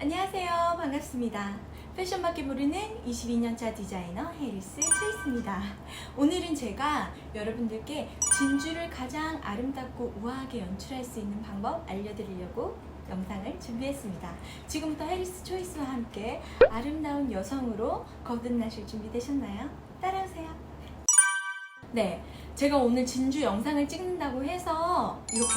안녕하세요. 반갑습니다. 패션밖에 모르는 22년차 디자이너 헤리스 트레이스입니다. 오늘은 제가 여러분들께 진주를 가장 아름답고 우아하게 연출할 수 있는 방법 알려드리려고 영상을 준비했습니다. 지금부터 헤리스 초이스와 함께 아름다운 여성으로 거듭나실 준비 되셨나요? 따라오세요. 네, 제가 오늘 진주 영상을 찍는다고 해서 이렇게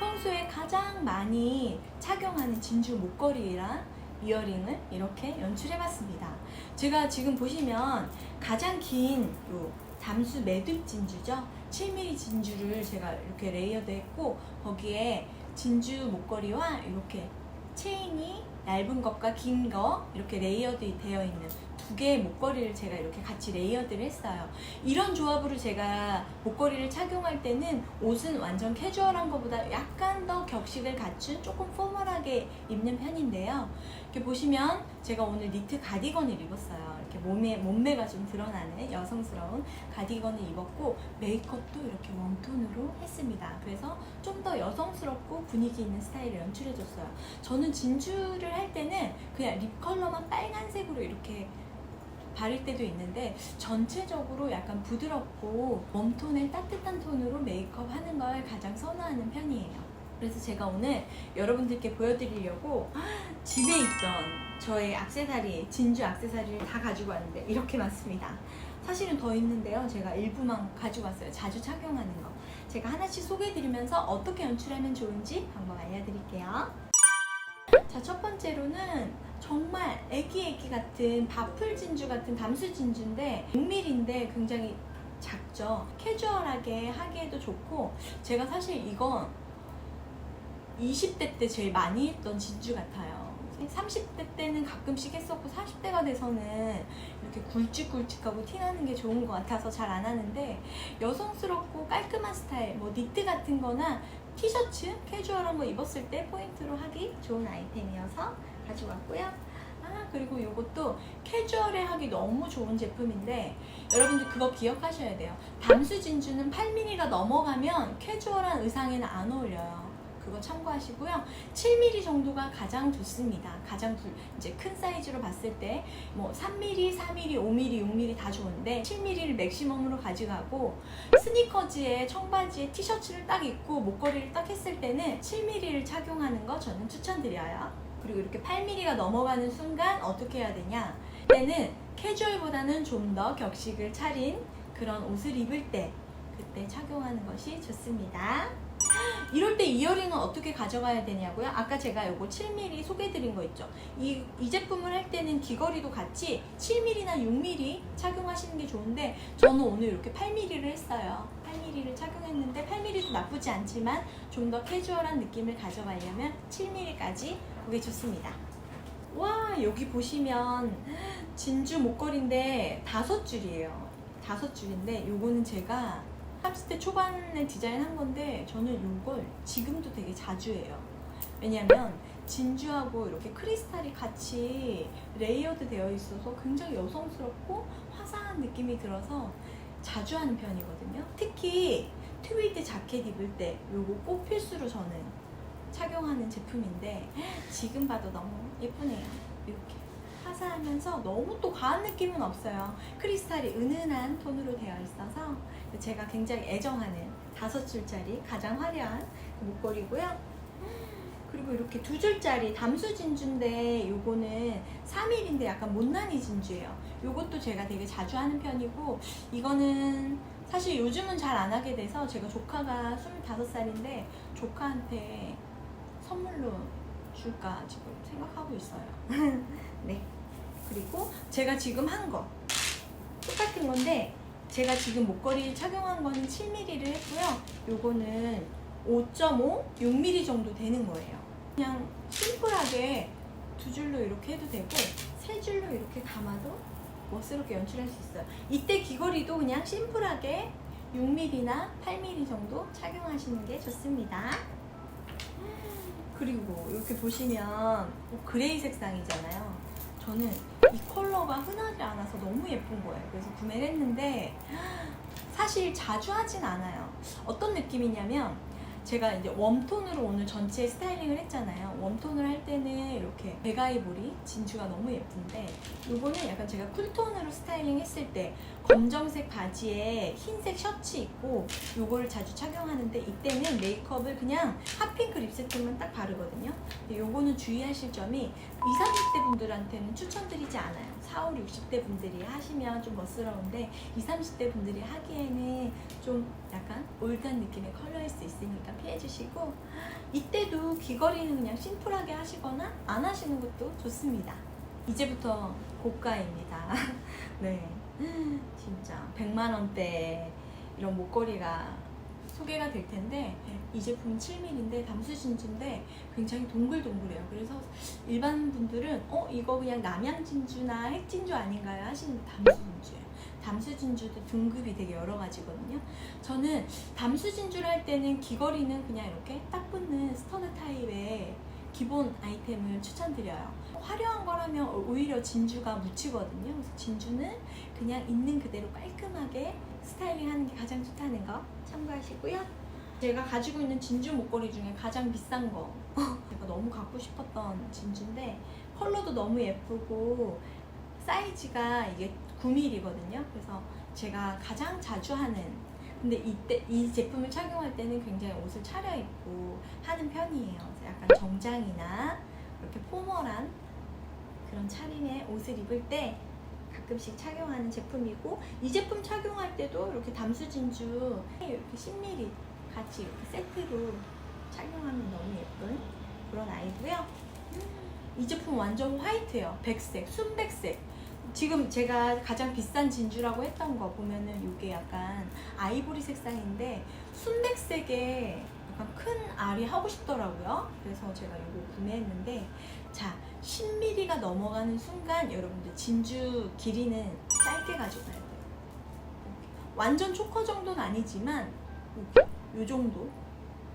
평소에 가장 많이 착용하는 진주 목걸이랑 이어링을 이렇게 연출해봤습니다. 제가 지금 보시면 가장 긴요 잠수 매듭 진주죠. 7mm 진주를 제가 이렇게 레이어드 했고 거기에 진주 목걸이와 이렇게 체인이 얇은 것과 긴 거 이렇게 레이어드 되어 있는 두 개의 목걸이를 제가 이렇게 같이 레이어드를 했어요. 이런 조합으로 제가 목걸이를 착용할 때는 옷은 완전 캐주얼한 것보다 약간 더 격식을 갖춘 조금 포멀하게 입는 편인데요. 이렇게 보시면 제가 오늘 니트 가디건을 입었어요. 이렇게 몸에 몸매가 좀 드러나는 여성스러운 가디건을 입었고 메이크업도 이렇게 웜톤으로 했습니다. 그래서 좀 더 여성스럽고 분위기 있는 스타일을 연출해줬어요. 저는 진주를 할 때는 그냥 립 컬러만 빨간색으로 이렇게 바를 때도 있는데 전체적으로 약간 부드럽고 웜톤의 따뜻한 톤으로 메이크업 하는 걸 가장 선호하는 편이에요. 그래서 제가 오늘 여러분들께 보여드리려고 집에 있던 저의 악세사리, 진주 악세사리를 다 가지고 왔는데 이렇게 많습니다. 사실은 더 있는데요. 제가 일부만 가지고 왔어요. 자주 착용하는 거. 제가 하나씩 소개해드리면서 어떻게 연출하면 좋은지 방법 알려드릴게요. 자, 첫 번째로는 정말 애기 애기 같은 바풀 진주 같은 담수 진주인데 6mm인데 굉장히 작죠. 캐주얼하게 하기에도 좋고 제가 사실 이건 20대 때 제일 많이 했던 진주 같아요. 30대 때는 가끔씩 했었고 40대가 돼서는 이렇게 굵직굵직하고 티나는 게 좋은 것 같아서 잘 안 하는데 여성스럽고 깔끔한 스타일 뭐 니트 같은 거나 티셔츠 캐주얼한 거 입었을 때 포인트로 하기 좋은 아이템이어서 가지고 왔고요. 아 그리고 이것도 캐주얼에 하기 너무 좋은 제품인데 여러분들 그거 기억하셔야 돼요. 담수 진주는 8mm가 넘어가면 캐주얼한 의상에는 안 어울려요. 그거 참고하시고요. 7mm 정도가 가장 좋습니다. 가장 굵- 이제 큰 사이즈로 봤을 때 뭐 3mm, 4mm, 5mm, 6mm 다 좋은데 7mm를 맥시멈으로 가져가고 스니커즈에 청바지에 티셔츠를 딱 입고 목걸이를 딱 했을 때는 7mm를 착용하는 거 저는 추천드려요. 그리고 이렇게 8mm가 넘어가는 순간 어떻게 해야 되냐? 때는 캐주얼보다는 좀 더 격식을 차린 그런 옷을 입을 때 그때 착용하는 것이 좋습니다. 이럴 때 이어링은 어떻게 가져가야 되냐고요? 아까 제가 요거 7mm 소개해드린 거 있죠? 이, 이 제품을 할 때는 귀걸이도 같이 7mm나 6mm 착용하시는 게 좋은데 저는 오늘 이렇게 8mm를 했어요. 8mm를 착용했는데 8mm도 나쁘지 않지만 좀 더 캐주얼한 느낌을 가져가려면 7mm까지 그게 좋습니다. 와 여기 보시면 진주 목걸이인데 다섯 줄이에요. 다섯 줄인데 요거는 제가 30대 초반에 디자인한 건데 저는 이걸 지금도 되게 자주 해요. 왜냐면 진주하고 이렇게 크리스탈이 같이 레이어드 되어 있어서 굉장히 여성스럽고 화사한 느낌이 들어서 자주 하는 편이거든요. 특히 트위드 자켓 입을 때 요거 꼭 필수로 저는 착용하는 제품인데 지금 봐도 너무 예쁘네요. 이렇게 화사하면서 너무 또 과한 느낌은 없어요. 크리스탈이 은은한 톤으로 되어 있어서 제가 굉장히 애정하는 다섯 줄짜리 가장 화려한 그 목걸이고요. 그리고 이렇게 두 줄짜리 담수 진주인데 요거는 3일인데 약간 못난이 진주예요. 요것도 제가 되게 자주 하는 편이고 이거는 사실 요즘은 잘 안 하게 돼서 제가 조카가 25살인데 조카한테 선물로 줄까 지금 생각하고 있어요. 네. 그리고 제가 지금 한 거 똑같은 건데 제가 지금 목걸이 착용한 거는 7mm를 했고요. 요거는 5.5, 6mm 정도 되는 거예요. 그냥 심플하게 두 줄로 이렇게 해도 되고 세 줄로 이렇게 감아도 멋스럽게 연출할 수 있어요. 이때 귀걸이도 그냥 심플하게 6mm나 8mm 정도 착용하시는 게 좋습니다. 그리고 이렇게 보시면 그레이 색상이잖아요. 저는 이 컬러가 흔하지 않아서 너무 예쁜 거예요. 그래서 구매를 했는데 사실 자주 하진 않아요. 어떤 느낌이냐면 제가 이제 웜톤으로 오늘 전체 스타일링을 했잖아요. 웜톤을 할 때는 이렇게 베가이보리 진주가 너무 예쁜데 요거는 약간 제가 쿨톤으로 스타일링 했을 때 검정색 바지에 흰색 셔츠 입고 요거를 자주 착용하는데 이때는 메이크업을 그냥 핫핑크 립스틱만 딱 바르거든요. 근데 요거는 주의하실 점이 20, 30대 분들한테는 추천드리지 않아요. 4, 5, 60대 분들이 하시면 좀 멋스러운데 20, 30대 분들이 하기에는 좀 약간 올드한 느낌의 컬러일 수 있으니까 피해주시고 이때도 귀걸이는 그냥 심플하게 하시거나 안 하시는 것도 좋습니다. 이제부터 고가입니다. 네, 진짜 100만 원대 이런 목걸이가 소개가 될 텐데 이 제품은 7mm인데 담수 진주인데 굉장히 동글동글해요. 그래서 일반 분들은 어 이거 그냥 남양 진주나 핵 진주 아닌가요 하시는데 담수 진주예요. 담수 진주도 등급이 되게 여러 가지거든요. 저는 담수 진주를 할 때는 귀걸이는 그냥 이렇게 딱 붙는 스터드 타입의 기본 아이템을 추천드려요. 화려한 거라면 오히려 진주가 묻히거든요. 그래서 진주는 그냥 있는 그대로 깔끔하게 스타일링 하는 게 가장 좋다는 거 참고하시고요. 제가 가지고 있는 진주 목걸이 중에 가장 비싼 거 제가 너무 갖고 싶었던 진주인데 컬러도 너무 예쁘고 사이즈가 이게 9mm거든요. 그래서 제가 가장 자주 하는 근데 이때 이 제품을 착용할 때는 굉장히 옷을 차려입고 하는 편이에요. 약간 정장이나 이렇게 포멀한 그런 차림의 옷을 입을 때 가끔씩 착용하는 제품이고 이 제품 착용할 때도 이렇게 담수 진주 이렇게 10mm 같이 이렇게 세트로 착용하면 너무 예쁜 그런 아이고요. 이 제품 완전 화이트예요. 백색, 순백색. 지금 제가 가장 비싼 진주라고 했던 거 보면은 이게 약간 아이보리 색상인데 순백색에 약간 큰 알이 하고 싶더라고요. 그래서 제가 이거 구매했는데 자 10mm가 넘어가는 순간 여러분들 진주 길이는 짧게 가져가야 돼요. 완전 초커 정도는 아니지만 이 정도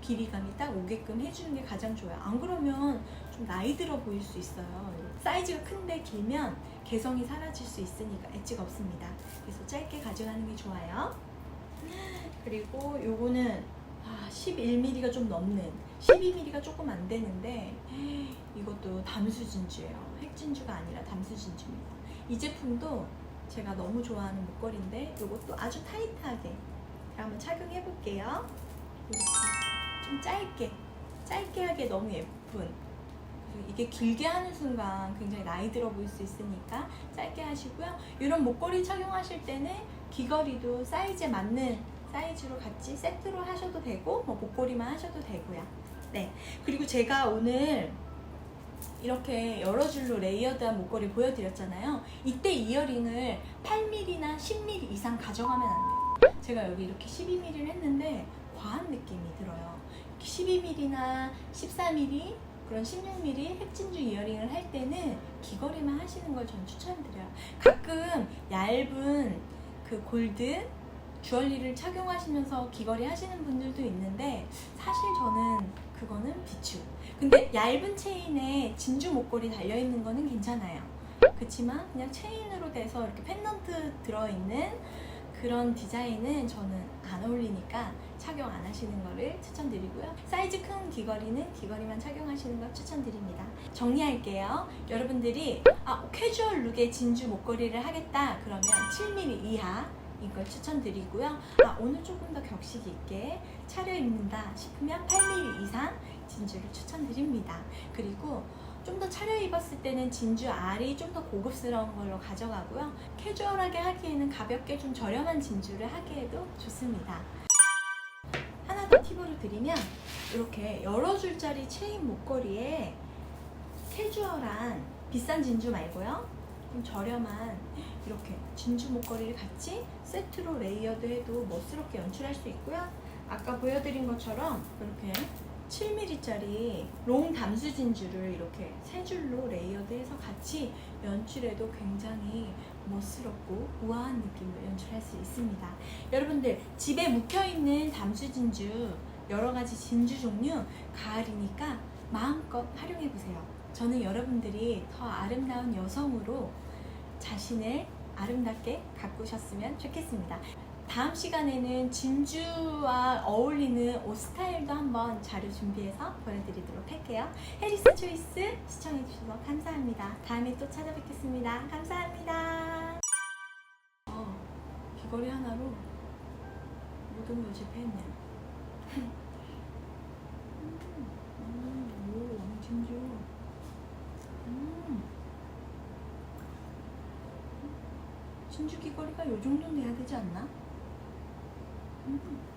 길이감이 딱 오게끔 해주는 게 가장 좋아요. 안 그러면 좀 나이 들어 보일 수 있어요. 사이즈가 큰데 길면 개성이 사라질 수 있으니까 엣지가 없습니다. 그래서 짧게 가져가는 게 좋아요. 그리고 요거는 아, 11mm가 좀 넘는 12mm가 조금 안 되는데 이것도 담수 진주예요. 핵 진주가 아니라 담수 진주입니다. 이 제품도 제가 너무 좋아하는 목걸이인데 이것도 아주 타이트하게 제가 한번 착용해 볼게요. 이렇게 좀 짧게 짧게 하기에 너무 예쁜 이게 길게 하는 순간 굉장히 나이 들어 보일 수 있으니까 짧게 하시고요. 이런 목걸이 착용하실 때는 귀걸이도 사이즈에 맞는 사이즈로 같이 세트로 하셔도 되고 뭐 목걸이만 하셔도 되고요. 네. 그리고 제가 오늘 이렇게 여러 줄로 레이어드한 목걸이 보여드렸잖아요. 이때 이어링을 8mm나 10mm 이상 가져가면 안 돼요. 제가 여기 이렇게 12mm를 했는데 과한 느낌이 들어요. 12mm나 14mm 그런 16mm 핵진주 이어링을 할 때는 귀걸이만 하시는 걸 전 추천드려요. 가끔 얇은 그 골드 주얼리를 착용하시면서 귀걸이 하시는 분들도 있는데 사실 저는 그거는 비추. 근데 얇은 체인에 진주 목걸이 달려 있는 거는 괜찮아요. 그렇지만 그냥 체인으로 돼서 이렇게 펜던트 들어 있는 그런 디자인은 저는 안 어울리니까 착용 안 하시는 거를 추천드리고요. 사이즈 큰 귀걸이는 귀걸이만 착용하시는 걸 추천드립니다. 정리할게요. 여러분들이 아, 캐주얼 룩의 진주 목걸이를 하겠다 그러면 7mm 이하 이걸 추천드리고요. 아, 오늘 조금 더 격식 있게 차려입는다 싶으면 8mm 이상 진주를 추천드립니다. 그리고 좀 더 차려입었을 때는 진주 알이 좀 더 고급스러운 걸로 가져가고요. 캐주얼하게 하기에는 가볍게 좀 저렴한 진주를 하기에도 좋습니다. 하나 더 팁으로 드리면 이렇게 여러 줄짜리 체인 목걸이에 캐주얼한 비싼 진주 말고요. 좀 저렴한 이렇게 진주 목걸이를 같이 세트로 레이어드해도 멋스럽게 연출할 수 있고요. 아까 보여드린 것처럼 이렇게 7mm짜리 롱 담수 진주를 이렇게 세 줄로 레이어드해서 같이 연출해도 굉장히 멋스럽고 우아한 느낌을 연출할 수 있습니다. 여러분들 집에 묵혀있는 담수 진주 여러 가지 진주 종류 가을이니까 마음껏 활용해 보세요. 저는 여러분들이 더 아름다운 여성으로 자신을 아름답게 가꾸셨으면 좋겠습니다. 다음 시간에는 진주와 어울리는 옷 스타일도 한번 자료 준비해서 보여드리도록 할게요. 해리스 초이스 시청해주셔서 감사합니다. 다음에 또 찾아뵙겠습니다. 감사합니다. 어, 귀걸이 하나로 모든 걸 제패했네요. 음, 음, 오, 진주. 음. 진주 귀걸이가 요 정도 돼야 되지 않나? 음.